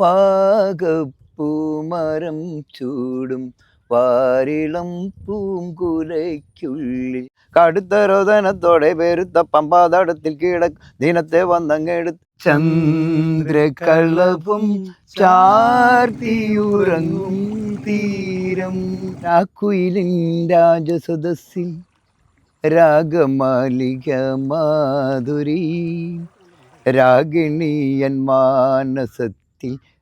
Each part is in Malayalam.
വാഗപ്പൂമരം ചൂടും വാരിളം പൂങ്കുലയ്ക്കുള്ളിൽ. കടുത്തരോധനത്തോടെ പെരുത്ത പമ്പാതടത്തിൽ കിടക്ക് ദിനത്തെ വന്നങ്ങെടുത്ത് ചന്ദ്രകളഭം ചാർത്തിയുറങ്ങും തീരം. രാക്കുയിലിൻ രാജസദസ്സിൽ രാഗമാലിക മാധുരി. രാഗിണിയൻ മാനസത്തിൽ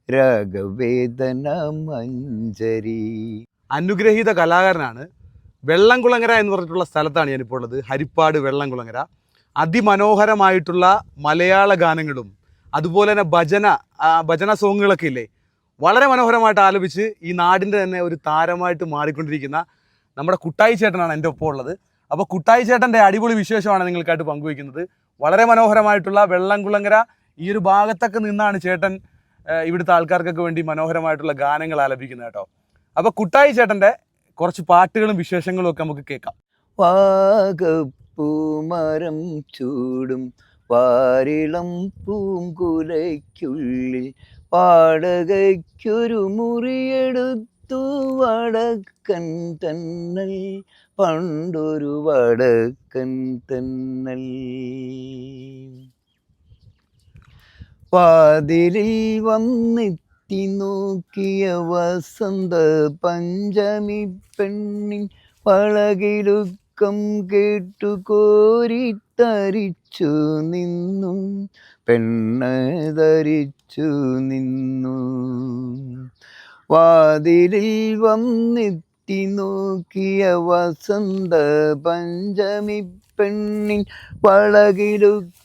രാഗവേദന മഞ്ജരി. അനുഗ്രഹീത കലാകാരനാണ് വെള്ളംകുളങ്ങര എന്ന് പറഞ്ഞിട്ടുള്ള സ്ഥലത്താണ് ഞാനിപ്പോൾ ഉള്ളത്. ഹരിപ്പാട് വെള്ളംകുളങ്ങര. അതിമനോഹരമായിട്ടുള്ള മലയാള ഗാനങ്ങളും അതുപോലെ തന്നെ ഭജന ഭജന സോങ്ങുകളൊക്കെ ഇല്ലേ? വളരെ മനോഹരമായിട്ട് ആലപിച്ച് ഈ നാടിന്റെ തന്നെ ഒരു താരമായിട്ട് മാറിക്കൊണ്ടിരിക്കുന്ന നമ്മുടെ കുട്ടായി ചേട്ടനാണ് എന്റെ ഒപ്പം ഉള്ളത്. അപ്പോൾ കുട്ടായി ചേട്ടന്റെ അടിപൊളി വിശേഷമാണ് നിങ്ങൾക്കായിട്ട് പങ്കുവയ്ക്കുന്നത്. വളരെ മനോഹരമായിട്ടുള്ള വെള്ളംകുളങ്ങര ഈ ഒരു ഭാഗത്തൊക്കെ നിന്നാണ് ചേട്ടൻ ഇവിടുത്തെ ആൾക്കാർക്കൊക്കെ വേണ്ടി മനോഹരമായിട്ടുള്ള ഗാനങ്ങൾ ആലപിക്കുന്നത് കേട്ടോ. അപ്പൊ കുട്ടായി ചേട്ടന്റെ കുറച്ച് പാട്ടുകളും വിശേഷങ്ങളും ഒക്കെ നമുക്ക് കേൾക്കാം. വാഗപ്പൂമരം ചൂടും വാരിളം പൂങ്കുലയ്ക്കുള്ളിൽ വാടകയ്ക്കൊരു മുറിയെടുത്തു വടക്കൻ തന്നൽ പണ്ടൊരു വടക്കൻ തന്നൽ. വാതിലിൽ വന്നെത്തി നോക്കിയ വസന്ത പഞ്ചമി പെണ്ണിൻ വളകിലുക്കം കേട്ടു കോരിത്തരിച്ചു നിന്നു പെണ്ണ് ധരിച്ചു നിന്നു. വാതിലിൽ വന്നെത്തി നോക്കിയ വസന്ത പഞ്ചമി പെണ്ണിൻ വളകിലുക്കം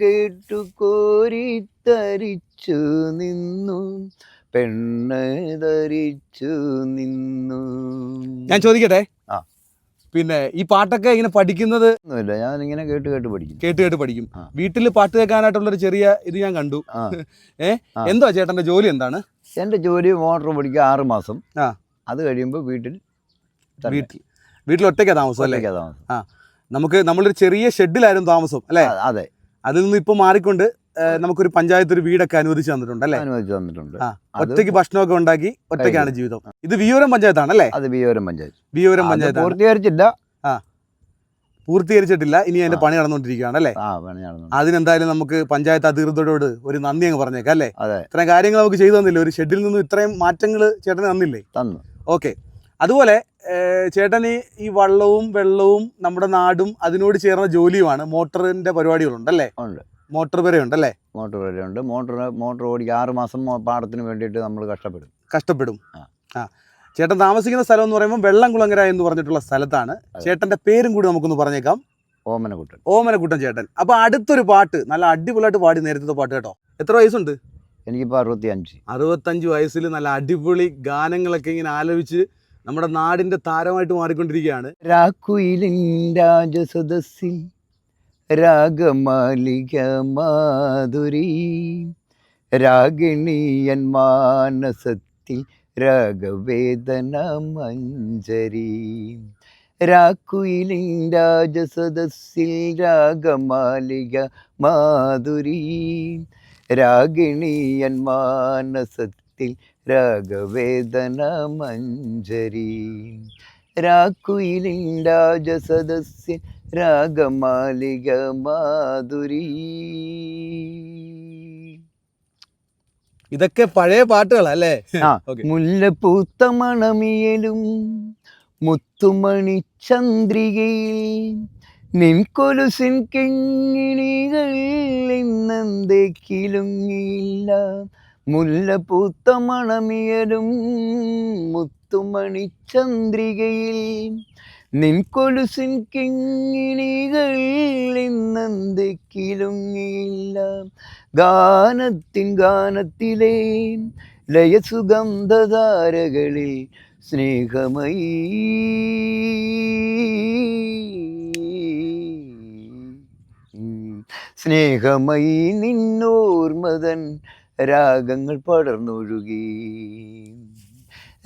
കേട്ടു കോരി തരിച്ചു നിന്നു. പെണ്ണ് ധരിച്ചു നിന്നു. ഞാൻ ചോദിക്കട്ടെ? ആ. പിന്നെ ഈ പാട്ടൊക്കെ ഇങ്ങനെ പഠിക്കുന്നത് ഞാൻ ഇങ്ങനെ കേട്ട് കേട്ട് പഠിക്കും. കേട്ട് കേട്ട് പഠിക്കും. വീട്ടിൽ പാട്ട് കേൾക്കാനായിട്ടുള്ള ഒരു ചെറിയ ഇത് ഞാൻ കണ്ടു. ഏ? എന്തോ എന്താ ചേട്ടന്റെ ജോലി എന്താണ്? എന്റെ ജോലി മോട്ടോർ പഠിക്കുക ആറ് മാസം. ആ. അത് കഴിയുമ്പോൾ വീട്ടിൽ വീട്ടിൽ വീട്ടിൽ ഒറ്റയ്ക്കാ താമസം അല്ലേ? താമസം. ആ. നമുക്ക് നമ്മളൊരു ചെറിയ ഷെഡിലായിരുന്നു താമസം അല്ലേ? അതെ. അതിൽ നിന്ന് ഇപ്പൊ മാറിക്കൊണ്ട് നമുക്കൊരു പഞ്ചായത്ത് ഒരു വീടൊക്കെ അനുവദിച്ചു തന്നിട്ടുണ്ട് അല്ലേ? അനുവദിച്ചു തന്നിട്ടുണ്ട്. ആ ഒറ്റയ്ക്ക് ഭക്ഷണമൊക്കെ ഉണ്ടാക്കി ഒറ്റയ്ക്കാണ് ജീവിതം. ഇത് വിയൂരം പഞ്ചായത്താണ് അല്ലേ? അത് വിയോരം പഞ്ചായത്ത്. വിയൂരം പഞ്ചായത്ത് പഞ്ചായത്താണ്. പൂർത്തീകരിച്ചില്ല. പൂർത്തീകരിച്ചിട്ടില്ല ഇനി അതിന്റെ പണി നടന്നുകൊണ്ടിരിക്കുകയാണ് അല്ലേ? ആ പണി നടന്നു അതിനെന്തായാലും നമുക്ക് പഞ്ചായത്ത് അധികൃതരോട് ഒരു നന്ദി അങ്ങ് പറഞ്ഞേക്കാം അല്ലേ? അതെ. ഇത്രയും കാര്യങ്ങൾ നമുക്ക് ചെയ്തു തന്നില്ലേ? ഒരു ഷെഡിൽ നിന്നും ഇത്രയും മാറ്റങ്ങൾ ചേട്ടന് തന്നില്ലേ? തന്നു. ഓക്കെ. അതുപോലെ ചേട്ടന് ഈ വള്ളവും വെള്ളവും നമ്മുടെ നാടും അതിനോട് ചേർന്ന ജോലിയുമാണ്. മോട്ടറിന്റെ പരിപാടികളുണ്ട് അല്ലേ? ഉണ്ട്. മോട്ടോർ വരെ ഉണ്ടല്ലേ മോട്ടോർ വരെയുണ്ട്. മോട്ടോർ മോട്ടോർ ഓടിക്കുക ആറ് മാസം പാടത്തിന് വേണ്ടിയിട്ട് നമ്മൾ കഷ്ടപ്പെടും. കഷ്ടപ്പെടും. ആ. ചേട്ടൻ താമസിക്കുന്ന സ്ഥലം എന്ന് പറയുമ്പോൾ വെള്ളംകുളങ്ങര എന്ന് പറഞ്ഞിട്ടുള്ള സ്ഥലത്താണ്. ചേട്ടന്റെ പേരും കൂടി നമുക്കൊന്ന് പറഞ്ഞേക്കാം. ഓമനക്കുട്ടൻ. ഓമനക്കുട്ടൻ ചേട്ടൻ. അപ്പൊ അടുത്തൊരു പാട്ട് നല്ല അടിപൊളിയായിട്ട് പാടി നേരത്തെ പാട്ട് കേട്ടോ. എത്ര വയസ്സുണ്ട്? എനിക്കിപ്പോൾ അറുപത്തി അഞ്ച് അറുപത്തഞ്ച് വയസ്സിൽ നല്ല അടിപൊളി ഗാനങ്ങളൊക്കെ ഇങ്ങനെ ആലപിച്ച് നമ്മുടെ നാടിന്റെ താരമായിട്ട് മാറിക്കൊണ്ടിരിക്കുകയാണ്. രാക്കുയിലിൻ രാജസദസ്സിൽ രാഗമാലിക മാധുരി. രാഗിണിയൻ മാനസത്തിൽ രാഗവേദന മഞ്ജരി. രാക്കുയിലിൻ രാജസദസ്സിൽ രാഗമാലിക മാധുരി. രാഗിണിയൻ മാനസത്തിൽ രാഗവേദന മഞ്ജരി. രാക്കുയിലിൻ രാജസദസ്യ രാഗമാലിക മാധുരി. ഇതൊക്കെ പഴയ പാട്ടുകളല്ലേ? മുല്ലപ്പൂത്ത മണമിയലും മുത്തുമണി ചന്ദ്രികയിൽ നിൻകൊലുസിൻ കിങ്ങിണികൾ ഇന്നെന്തേക്കിലുങ്ങില്ല മുല്ലപ്പൂത്ത മണമിയലും മുത്തുമണി ചന്ദ്രികയിൽ. നിൻകൊലുസിൻ കിങ്ങിണികൾ ഇന്നെന്തേക്കിലുങ്ങില്ല ഗാനത്തിൻ ഗാനത്തിലെ ലയസുഗന്ധധാരകളിൽ സ്നേഹമയി. സ്നേഹമയി നിന്നോർമതൻ രാഗങ്ങൾ പടർന്നൊഴുകി.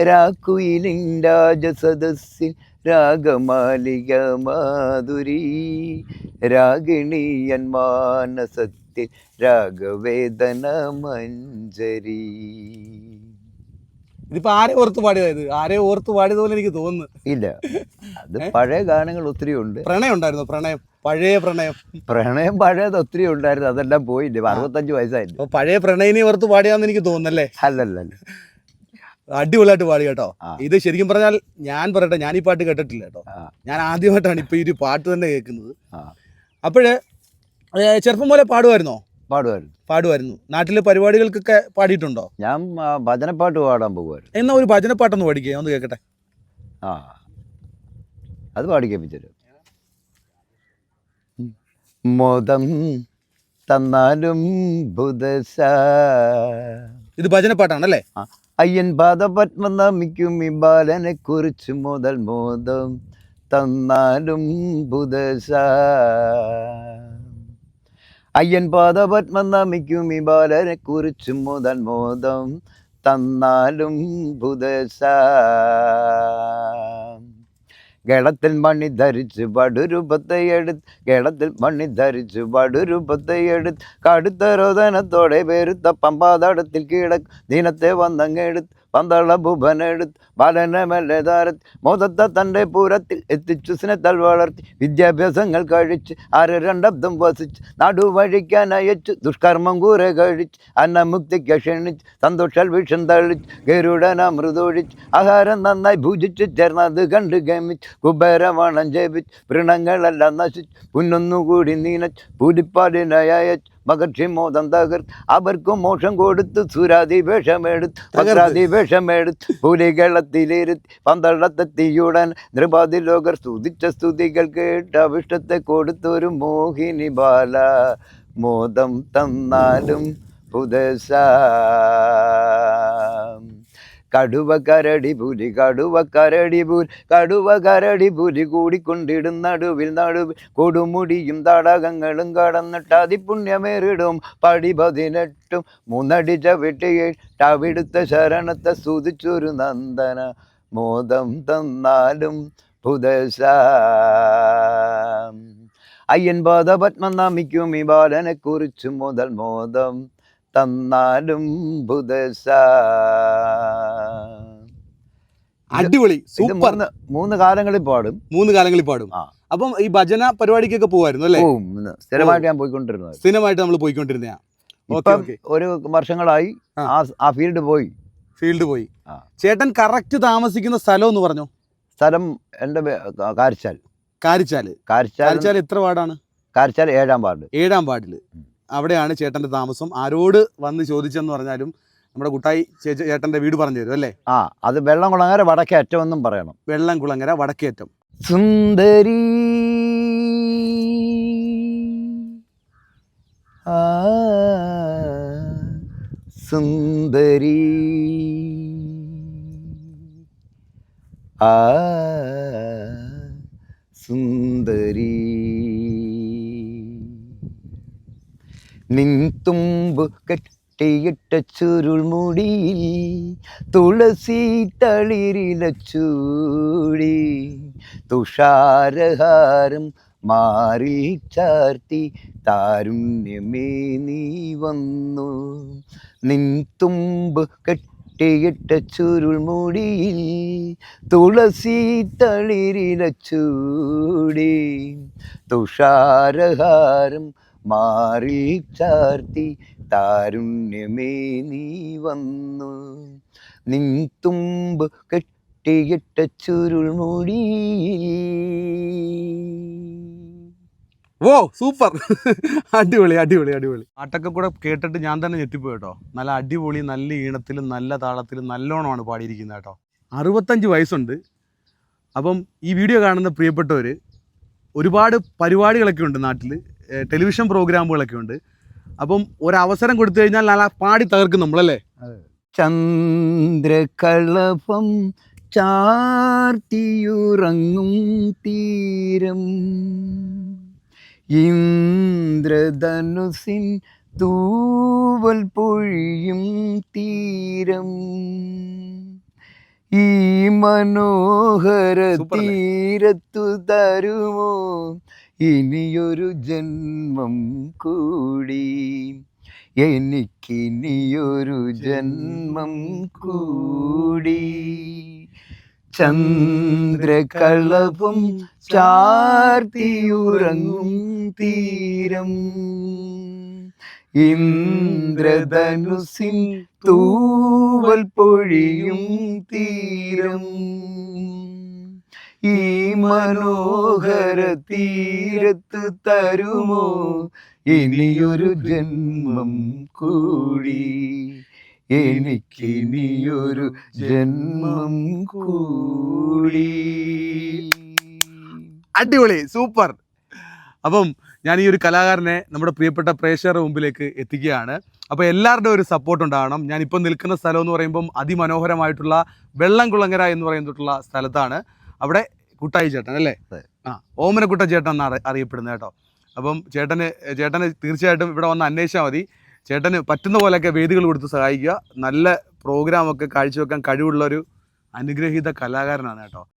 രാക്കുയിലിൻ രാജസദസ്സിൽ രാഗമാലിക മാധുരി. രാഗിണിയൻ മാനസത്തിൽ രാഗവേദന മഞ്ജരി. ഇതിപ്പോ ആരെ ഓർത്ത് പാടിയതായത് ആരെ ഓർത്ത് പാടിയത് പോലെ എനിക്ക് തോന്നുന്നു. ഇല്ല. അത് പഴയ ഗാനങ്ങൾ ഒത്തിരി ഉണ്ട്. പ്രണയം ഉണ്ടായിരുന്നു പ്രണയം. പഴയ പ്രണയം. പ്രണയം പഴയത് ഒത്തിരി ഉണ്ടായിരുന്നു അതെല്ലാം പോയില്ലേ? അറുപത്തഞ്ച് വയസ്സായില്ലേ? പഴയ പ്രണയിനെ ഓർത്ത് പാടിയാന്ന് എനിക്ക് തോന്നുന്നല്ലേ? അല്ലല്ല അടിപൊളിയായിട്ട് പാടി കേട്ടോ. ഇത് ശരിക്കും പറഞ്ഞാൽ ഞാൻ പറയട്ടെ ഞാൻ ഈ പാട്ട് കേട്ടിട്ടില്ല കേട്ടോ. ഞാൻ ആദ്യമായിട്ടാണ് ഇപ്പൊ ഈ ഒരു പാട്ട് തന്നെ കേൾക്കുന്നത്. അപ്പോഴ് ചെറുപ്പം പോലെ പാടുമായിരുന്നോ? പാടുമായിരുന്നു. പാടുമായിരുന്നു. നാട്ടിലെ പരിപാടികൾക്കൊക്കെ പാടിയിട്ടുണ്ടോ? ഞാൻ ഭജന ഭജനപ്പാട്ട് പാടാൻ പോകുമായിരുന്നു. എന്നാ ഒരു ഭജനപ്പാട്ടൊന്ന് പാടിക്കുക ഒന്ന് കേൾക്കട്ടെ ആ. അത് പാടിക്കേപ്പിച്ചത് മോദം തന്നാലും ബുധശ ഇത് ഭജനപ്പാട്ടാണല്ലേ? അയ്യൻ പാദപത്മം നമിക്കും ഈ ബാലനെ കുറിച്ച് മുതൽ മോദം തന്നാലും ബുധസ അയ്യൻ പാദപത്മം നമിക്കും ഈ ബാലനെ കുറിച്ചും മുതൽ മോദം തന്നാലും ബുധസ കേളത്തിൽ മണി ധരിച്ച് പടുരൂപത്തെ എടുത്ത് കേളത്തിൽ മണി ധരിച്ച് പടുരൂപത്തെ എടുത്ത് കടുത്ത രോദനത്തോടെ പേരുത്ത പമ്പാതടത്തിൽ കീഴ ദിനത്തെ വന്നങ്ങെടുത്ത് പന്തള ഭുവനെടുത്ത് ബാലനെ മെല്ലെ താരത്ത്. മോദത്തെ തന്റെ പൂരത്തിൽ എത്തിച്ചു സ്നേഹത്താൽ വളർത്തി. വിദ്യാഭ്യാസങ്ങൾ കഴിച്ച് ആറ് രണ്ടബ്ദം വസിച്ച്. നാടു വഴിക്കാൻ അയച്ചു ദുഷ്കർമ്മം കൂറെ കഴിച്ച്. അന്നമുക്തിക്ക് ക്ഷണിച്ച് സന്തോഷാൽ വിഷം തളിച്ച് ഗരുഡൻ അമൃതൊഴിച്ച് ആഹാരം നന്നായി ഭുജിച്ച് ചേർന്നത് കണ്ട് ഗമിച്ച് കുബേരവണം ജപിച്ച്. വൃണങ്ങളെല്ലാം നശിച്ച് പുന്നൊന്നുകൂടി നീനച്ച്. പൂരിപ്പാടിനായി അയച്ച് മകർഷി മോദം തകർത്ത് അവർക്കും മോഷം കൊടുത്ത് സുരാതി വേഷമെടുത്ത് ഭദ്രാതി വേഷമെടുത്ത് പുലികളത്തിലിരുത്തി പന്തളത്തെത്തിയുടൻ നൃപാതി ലോകർ സ്തുതിച്ച സ്തുതികൾ കേട്ട് അവിഷ്ടത്തെ കൊടുത്തൊരു മോഹിനി ബാല മോദം തന്നാലും പുതസ. കടുവ കരടി പുലി കടുവ കരടി പുൽ കടുവ കരടി പുലി കൂടിക്കൊണ്ടിടും നടുവിൽ നടുവിൽ കൊടുമുടിയും തടാകങ്ങളും കടന്നിട്ട് അതിപുണ്യമേറിടും പടി പതിനെട്ടും മൂന്നടി ചവിട്ടിയിട്ടവിടുത്ത ശരണത്തെ സ്തുതിച്ചൊരു നന്ദന മോദം തന്നാലും പുതസ അയ്യൻ പാദപത്മം നമിക്കും ഈ ബാലനെ കുറിച്ച് മുതൽ മോദം തന്നാലും പുതസ. അടിപൊളി സൂപ്പർ. മൂന്ന് കാലങ്ങളിൽ പാടും. മൂന്ന് കാലങ്ങളിൽ പാടും. അപ്പം ഈ ഭജന പരിപാടിക്കൊക്കെ പോവായിരുന്നു അല്ലേ? സ്ഥിരമായിട്ട് ഞാൻ പോയിക്കൊണ്ടിരുന്നത്. സ്ഥിരമായിട്ട് നമ്മൾ പോയിക്കൊണ്ടിരുന്ന ഒരു വർഷങ്ങളായി ആ. ഫീൽഡ് പോയി. ഫീൽഡ് പോയി. ചേട്ടൻ കറക്റ്റ് താമസിക്കുന്ന സ്ഥലം എന്ന് പറഞ്ഞു? സ്ഥലം എന്റെ കാരിച്ചാൽ. കാരിച്ചാൽ കാരിച്ചാൽ എത്ര വാർഡാണ്? കാരിച്ചാൽ ഏഴാം വാർഡ്. ഏഴാം വാർഡിൽ. ഉം. അവിടെയാണ് ചേട്ടന്റെ താമസം. ആരോട് വന്ന് ചോദിച്ചെന്ന് പറഞ്ഞാലും നമ്മുടെ കുട്ടായി ചേച്ചി ചേട്ടന്റെ വീട് പറഞ്ഞു തരും അല്ലേ? ആ അത് വെള്ളംകുളങ്ങര വടക്കേ അറ്റമെന്നും പറയണം. വെള്ളംകുളങ്ങര വടക്കേറ്റം സുന്ദരി ആ സുന്ദരി ആ സുന്ദരി. നിൻ കെട്ടിയിട്ട ചുരുൾ ചുരുൾമുടിയിൽ തുളസി തളിരില ചൂടി തുഷാരഹാരം മാറി ചാർത്തി താരുണ്യമേ നീ വന്നു. നിൻ കെട്ടിയിട്ട ചുരുൾ ചുരുൾമുടിയിൽ തുളസി തളിരില ചൂടി തുഷാരഹാരം മാറി ചാർത്തി താരുണ്യമേ നീ വന്നു. നിൻ തുമ്പ് കെട്ടിയിട്ട മുടിയിൽ ഓ സൂപ്പർ. അടിപൊളി അടിപൊളി അടിപൊളി. പാട്ടൊക്കെ കൂടെ കേട്ടിട്ട് ഞാൻ തന്നെ ഞെട്ടിപ്പോയി കേട്ടോ. നല്ല അടിപൊളി നല്ല ഈണത്തിലും നല്ല താളത്തിലും നല്ലോണമാണ് പാടിയിരിക്കുന്നത് കേട്ടോ. അറുപത്തഞ്ച് വയസ്സുണ്ട്. അപ്പം ഈ വീഡിയോ കാണുന്ന പ്രിയപ്പെട്ടവർ ഒരുപാട് പരിപാടികളൊക്കെ ഉണ്ട് നാട്ടിൽ ടെലിവിഷൻ പ്രോഗ്രാമുകളൊക്കെ ഉണ്ട്. അപ്പം ഒരവസരം കൊടുത്തു കഴിഞ്ഞാൽ നല്ല പാടി തകർക്കും നമ്മളല്ലേ? ചന്ദ്രകളഭം ചാർത്തിയുറങ്ങും തീരം. ഇന്ദ്രധനുസിൻ തൂവൽ പൊഴിയും തീരം. ഈ മനോഹര? തീരത്തു തരുമോ? ഇനിയൊരു ജന്മം കൂടി. എനിക്കിനിയൊരു ജന്മം കൂടി. ചന്ദ്രകളവും ചാർത്തിയുറങ്ങും തീരം. ഇന്ദ്രധനുസിൻ തൂവൽ പൊഴിയും തീരം. ഈ മനോഹര തീരത്ത് തരുമോ? ഇനിയൊരു ജന്മം കൂടി. എനിക്കിനിയൊരു ജന്മം കൂടി. അടിപൊളി സൂപ്പർ. അപ്പം ഞാൻ ഈ ഒരു കലാകാരനെ നമ്മുടെ പ്രിയപ്പെട്ട പ്രേക്ഷകരുടെ മുമ്പിലേക്ക് എത്തിക്കുകയാണ്. അപ്പോൾ എല്ലാവരുടെയും ഒരു സപ്പോർട്ട് ഉണ്ടാവണം ഞാനിപ്പോൾ നിൽക്കുന്ന സ്ഥലം എന്ന് പറയുമ്പം അതിമനോഹരമായിട്ടുള്ള വെള്ളംകുളങ്ങര എന്ന് പറയുന്നിട്ടുള്ള സ്ഥലത്താണ്. അവിടെ കുട്ടായി ചേട്ടൻ അല്ലേ? ആ ഓമനക്കുട്ട ചേട്ടൻ എന്നാണ് അറിയപ്പെടുന്നത് കേട്ടോ. അപ്പം ചേട്ടന് ചേട്ടന് തീർച്ചയായിട്ടും ഇവിടെ വന്ന് അന്വേഷിച്ചാൽ മതി. ചേട്ടന് പറ്റുന്ന പോലെയൊക്കെ വേദികൾ കൊടുത്ത് സഹായിക്കുക. നല്ല പ്രോഗ്രാമൊക്കെ കാഴ്ചവെക്കാൻ കഴിവുള്ള ഒരു അനുഗ്രഹീത കലാകാരനാണ് കേട്ടോ.